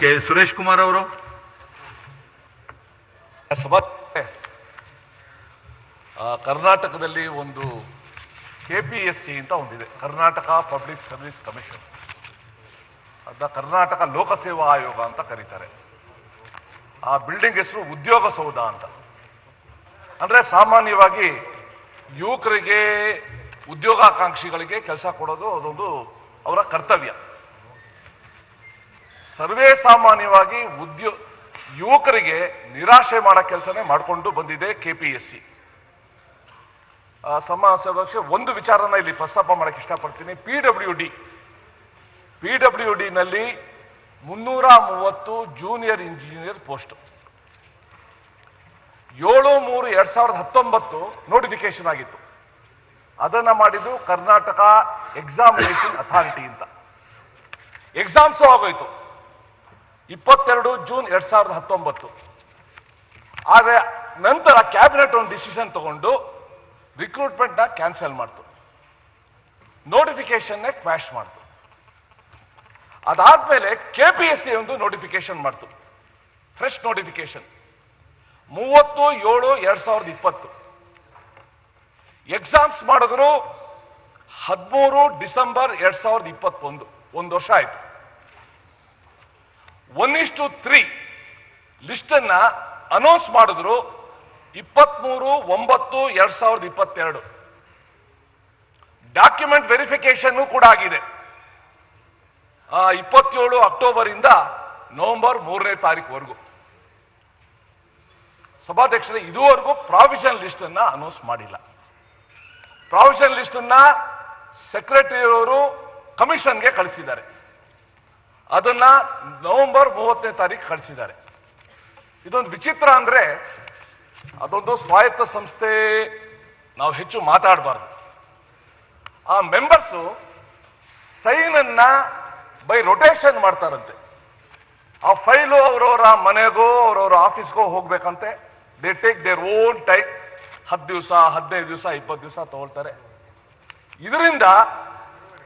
Okay, Suresh Kumar ಅವರು? ಕರ್ನಾಟಕದಲ್ಲಿ ಒಂದು ಕೆ ಪಿ ಎಸ್ ಸಿ ಅಂತ ಒಂದಿದೆ. ಕರ್ನಾಟಕ ಪಬ್ಲಿಕ್ ಸರ್ವಿಸ್ ಕಮಿಷನ್ ಅದನ್ನ ಕರ್ನಾಟಕ ಲೋಕಸೇವಾ ಆಯೋಗ ಅಂತ ಕರೀತಾರೆ. ಆ ಬಿಲ್ಡಿಂಗ್ ಹೆಸರು ಉದ್ಯೋಗ ಸೌಧ ಅಂತ. ಅಂದ್ರೆ ಸಾಮಾನ್ಯವಾಗಿ ಯುವಕರಿಗೆ, ಉದ್ಯೋಗಾಕಾಂಕ್ಷಿಗಳಿಗೆ ಕೆಲಸ ಕೊಡೋದು ಅದೊಂದು ಅವರ ಕರ್ತವ್ಯ. ಸರ್ವೇ ಸಾಮಾನ್ಯವಾಗಿ ಉದ್ಯೋ, ಯುವಕರಿಗೆ ನಿರಾಶೆ ಮಾಡೋ ಕೆಲಸನೇ ಮಾಡಿಕೊಂಡು ಬಂದಿದೆ ಕೆ ಪಿ ಎಸ್ ಸಿ ಸಮಾಜ ಒಂದು ವಿಚಾರನ ಇಲ್ಲಿ ಪ್ರಸ್ತಾಪ ಮಾಡಕ್ಕೆ ಇಷ್ಟಪಡ್ತೀನಿ. P W D. P W ಡಿನಲ್ಲಿ ಮುನ್ನೂರ ಮೂವತ್ತು ಜೂನಿಯರ್ ಇಂಜಿನಿಯರ್ ಪೋಸ್ಟ್. ಏಳು ಮೂರು ಎರಡ್ ಸಾವಿರದ ಹತ್ತೊಂಬತ್ತು ನೋಟಿಫಿಕೇಶನ್ ಆಗಿತ್ತು. ಅದನ್ನು ಮಾಡಿದ್ದು ಕರ್ನಾಟಕ ಎಕ್ಸಾಮಿನೇಷನ್ ಅಥಾರಿಟಿ ಅಂತ. ಎಕ್ಸಾಮ್ಸು ಆಗೋಯ್ತು. ಇಪ್ಪತ್ತೆರಡು ಜೂನ್ ಎರಡ್ ಸಾವಿರದ ಹತ್ತೊಂಬತ್ತು. ಆದರೆ ನಂತರ ಕ್ಯಾಬಿನೆಟ್ ಒಂದು ಡಿಸಿಷನ್ ತಗೊಂಡು ರಿಕ್ರೂಟ್ಮೆಂಟ್ನ ಕ್ಯಾನ್ಸಲ್ ಮಾಡ್ತು. ನೋಟಿಫಿಕೇಶನ್ನೇ ಕ್ವಾಶ್ ಮಾಡ್ತು. ಅದಾದ್ಮೇಲೆ ಕೆ ಪಿ ಎಸ್ ಸಿ ಒಂದು ನೋಟಿಫಿಕೇಶನ್ ಮಾಡ್ತು. ಫ್ರೆಶ್ ನೋಟಿಫಿಕೇಶನ್ ಮೂವತ್ತು ಏಳು ಎರಡ್ ಸಾವಿರದ ಇಪ್ಪತ್ತು. ಎಕ್ಸಾಮ್ಸ್ ಮಾಡಿದ್ರು ಹದಿಮೂರು ಡಿಸೆಂಬರ್ ಎರಡ್ ಸಾವಿರದ ಇಪ್ಪತ್ತೊಂದು. ಒಂದು ವರ್ಷ ಆಯ್ತು. ಒನ್ ಇಷ್ಟು ತ್ರೀ ಲಿಸ್ಟನ್ನ ಅನೌನ್ಸ್ ಮಾಡಿದ್ರು ಇಪ್ಪತ್ಮೂರು, ಒಂಬತ್ತು, ಎರಡ್ ಸಾವಿರದ ಇಪ್ಪತ್ತೆರಡು. ಡಾಕ್ಯುಮೆಂಟ್ ವೆರಿಫಿಕೇಶನ್ ಕೂಡ ಆಗಿದೆ. ಇಪ್ಪತ್ತೇಳು ಅಕ್ಟೋಬರ್ ಇಂದ ನವೆಂಬರ್ ಮೂರನೇ ತಾರೀಕುವರೆಗೂ. ಸಭಾಧ್ಯಕ್ಷರೇ, ಇದುವರೆಗೂ ಪ್ರಾವಿಷನ್ ಲಿಸ್ಟ್ ಅನ್ನ ಅನೌನ್ಸ್ ಮಾಡಿಲ್ಲ. ಪ್ರಾವಿಷನ್ ಲಿಸ್ಟ್ ಅನ್ನ ಸೆಕ್ರೆಟರಿ ಅವರು ಕಮಿಷನ್ಗೆ ಕಳಿಸಿದ್ದಾರೆ. ಅದನ್ನ ನವೆಂಬರ್ ಮೂವತ್ತನೇ ತಾರೀಕು ಕಳಿಸಿದ್ದಾರೆ. ಇದೊಂದು ವಿಚಿತ್ರ ಅಂದ್ರೆ ಅದೊಂದು ಸ್ವಾಯತ್ತ ಸಂಸ್ಥೆ ನಾವು ಹೆಚ್ಚು ಮಾತಾಡಬಾರ್ದು. ಆ ಮೆಂಬರ್ಸು ಸೈನ್ ಅನ್ನ ಬೈ ರೊಟೇಷನ್ ಮಾಡ್ತಾರಂತೆ. ಆ ಫೈಲು ಅವರವರ ಮನೆಗೋ, ಅವರವರ ಆಫೀಸ್ಗೋ ಹೋಗ್ಬೇಕಂತೆ. They take their own time ಹತ್ತು ದಿವಸ, ಹದಿನೈದು ದಿವಸ, ಇಪ್ಪತ್ತು ದಿವಸ ತಗೊಳ್ತಾರೆ. ಇದರಿಂದ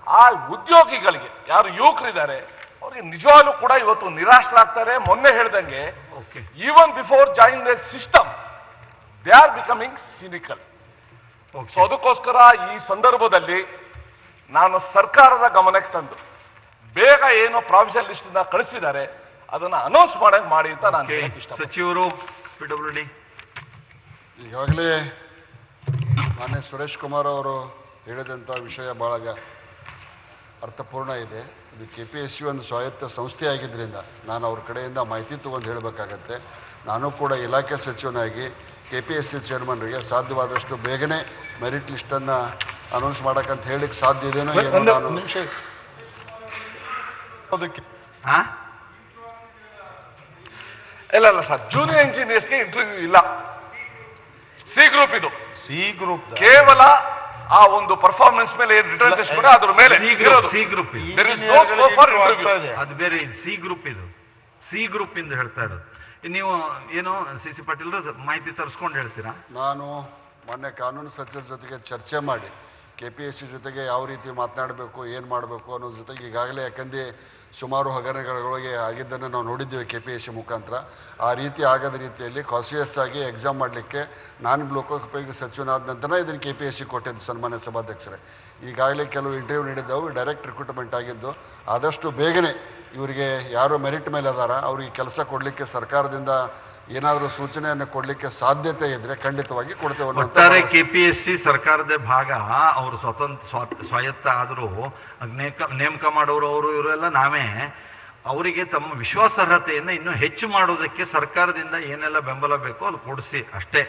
ಆ ಉದ್ಯೋಗಿಗಳಿಗೆ, ಯಾರು ಯುವಕರಿದ್ದಾರೆ ಅವ್ರಿಗೆ ನಿಜವಾಗ್ಲೂ ಕೂಡ ಇವತ್ತು ನಿರಾಶರಾಗ್ತಾರೆ. ಮೊನ್ನೆ ಹೇಳ್ದಂಗೆ okay even before join the system they are becoming cynical so ಅದಕ್ಕೋಸ್ಕರ ಈ ಸಂದರ್ಭದಲ್ಲಿ ನಾನು ಸರ್ಕಾರದ ಗಮನಕ್ಕೆ ತಂದು ಬೇಗ ಏನು ಪ್ರಾವಿಷನ್ ಲಿಸ್ಟ್ ಕಳಿಸಿದ್ದಾರೆ ಅದನ್ನ ಅನೌನ್ಸ್ ಮಾಡಕ್ ಮಾಡಿ ಅಂತ ನಾನು ಸಚಿವರು ಪಿ ಡಬ್ಲ್ಯೂ ಡಿ ಈಗಾಗಲೇ ಮಾನ್ಯ ಸುರೇಶ್ ಕುಮಾರ್ ಅವರು ಹೇಳಿದಂಥ ವಿಷಯ ಭಾಳ ಅರ್ಥಪೂರ್ಣ ಇದೆ. ಇದು ಕೆ ಪಿ ಎಸ್ ಯು ಒಂದು ಸ್ವಾಯತ್ತ ಸಂಸ್ಥೆ ಆಗಿದ್ದರಿಂದ ನಾನು ಅವ್ರ ಕಡೆಯಿಂದ ಮಾಹಿತಿ ತೊಗೊಂಡು ಹೇಳಬೇಕಾಗತ್ತೆ. ನಾನು ಕೂಡ ಇಲಾಖೆ ಸಚಿವನಾಗಿ ಕೆ ಪಿ ಎಸ್ ಸಿ ಚೇರ್ಮನ್ರಿಗೆ ಸಾಧ್ಯವಾದಷ್ಟು ಬೇಗನೆ ಮೆರಿಟ್ ಲಿಸ್ಟನ್ನು ಅನೌನ್ಸ್ ಮಾಡೋಕ್ಕಂತ ಹೇಳಿಕ್ಕೆ ಸಾಧ್ಯ ಇದೇನೋ ನಾನು ಅದಕ್ಕೆ. ಹಾ? ಇಲ್ಲ ಇಲ್ಲ ಸರ್. ಜೂನಿಯರ್ ಇಂಜಿನಿಯರ್ಸ್ಗೆ ಇಂಟರ್ವ್ಯೂ ಇಲ್ಲ. ಸಿ ಗ್ರೂಪ್ ಇದು. ಸಿ ಗ್ರೂಪ್ ಕೇವಲ ಆ ಒಂದು ಪರ್ಫಾರ್ಮೆನ್ಸ್ ಮೇಲೆ ರಿಟರ್ನ್ ಟೆಸ್ಟ್ ಬರೋ ಅದ್ರ ಮೇಲೆ ಸಿ ಗ್ರೂಪ್ ಸಿ ಗ್ರೂಪ್ ಇದು. There is no for for interview. ಅದು ಬೇರೆ ಸಿ ಗ್ರೂಪ್ ಇದು. ಸಿ ಗ್ರೂಪ್ ಇಂದ ಹೇಳ್ತಾ ಇರೋದು. ನೀವು ಏನು ಸಿ ಸಿ ಪಾಟೀಲ್ ಮಾಹಿತಿ ತರಿಸ್ಕೊಂಡು ಹೇಳ್ತೀರಾ? ನಾನು ಮೊನ್ನೆ ಕಾನೂನು ಸಚಿವರ ಜೊತೆಗೆ ಚರ್ಚೆ ಮಾಡಿ. ಕೆ ಪಿ ಎಸ್ ಸಿ ಜೊತೆಗೆ ಯಾವ ರೀತಿ ಮಾತನಾಡಬೇಕು, ಏನು ಮಾಡಬೇಕು ಅನ್ನೋದ್ರ ಜೊತೆಗೆ ಈಗಾಗಲೇ ಯಾಕಂದರೆ ಸುಮಾರು ಹಗರಣಗಳೊಳಗೆ ಆಗಿದ್ದನ್ನು ನಾವು ನೋಡಿದ್ದೇವೆ ಕೆ ಪಿ ಎಸ್ ಸಿ ಮುಖಾಂತರ. ಆ ರೀತಿ ಆಗದ ರೀತಿಯಲ್ಲಿ ಕಾಸಿಯಸ್ ಆಗಿ ಎಕ್ಸಾಮ್ ಮಾಡಲಿಕ್ಕೆ ನಾನು ಲೋಕೋಪಯೋಗಿ ಸಚಿವನಾದ ನಂತರ ಇದನ್ನು ಕೆ ಪಿ ಎಸ್ ಸಿ ಕೊಟ್ಟಿದ್ದು ಸನ್ಮಾನ್ಯ ಸಭಾಧ್ಯಕ್ಷರೇ. ಈಗಾಗಲೇ ಕೆಲವು ಇಂಟರ್ವ್ಯೂ ನೀಡಿದ್ದವು ಡೈರೆಕ್ಟ್ ರಿಕ್ರೂಟ್ಮೆಂಟ್ ಆಗಿದ್ದು ಆದಷ್ಟು ಬೇಗನೆ ಇವರಿಗೆ ಯಾರು ಮೆರಿಟ್ ಮೇಲೆ ಅದಾರ ಅವ್ರಿಗೆ ಕೆಲಸ ಕೊಡಲಿಕ್ಕೆ ಸರ್ಕಾರದಿಂದ ಏನಾದರೂ ಸೂಚನೆಯನ್ನು ಕೊಡಲಿಕ್ಕೆ ಸಾಧ್ಯತೆ ಇದ್ದರೆ ಖಂಡಿತವಾಗಿ ಕೊಡ್ತೇವೆ ಒಟ್ಟಾರೆ ಕೆ ಪಿ ಎಸ್ ಸಿ ಸರ್ಕಾರದ ಭಾಗ ಅವರು ಸ್ವತಂತ್ರ ಸ್ವಾ- ಸ್ವಾಯತ್ತ ಆದರೂ ನೇಮಕ ನೇಮಕ ಮಾಡೋರು ಅವರು ಇವರೆಲ್ಲ ನಾವೇ. ಅವರಿಗೆ ತಮ್ಮ ವಿಶ್ವಾಸಾರ್ಹತೆಯನ್ನು ಇನ್ನೂ ಹೆಚ್ಚು ಮಾಡೋದಕ್ಕೆ ಸರ್ಕಾರದಿಂದ ಏನೆಲ್ಲ ಬೆಂಬಲ ಬೇಕೋ ಅದು ಕೊಡಿಸಿ ಅಷ್ಟೇ.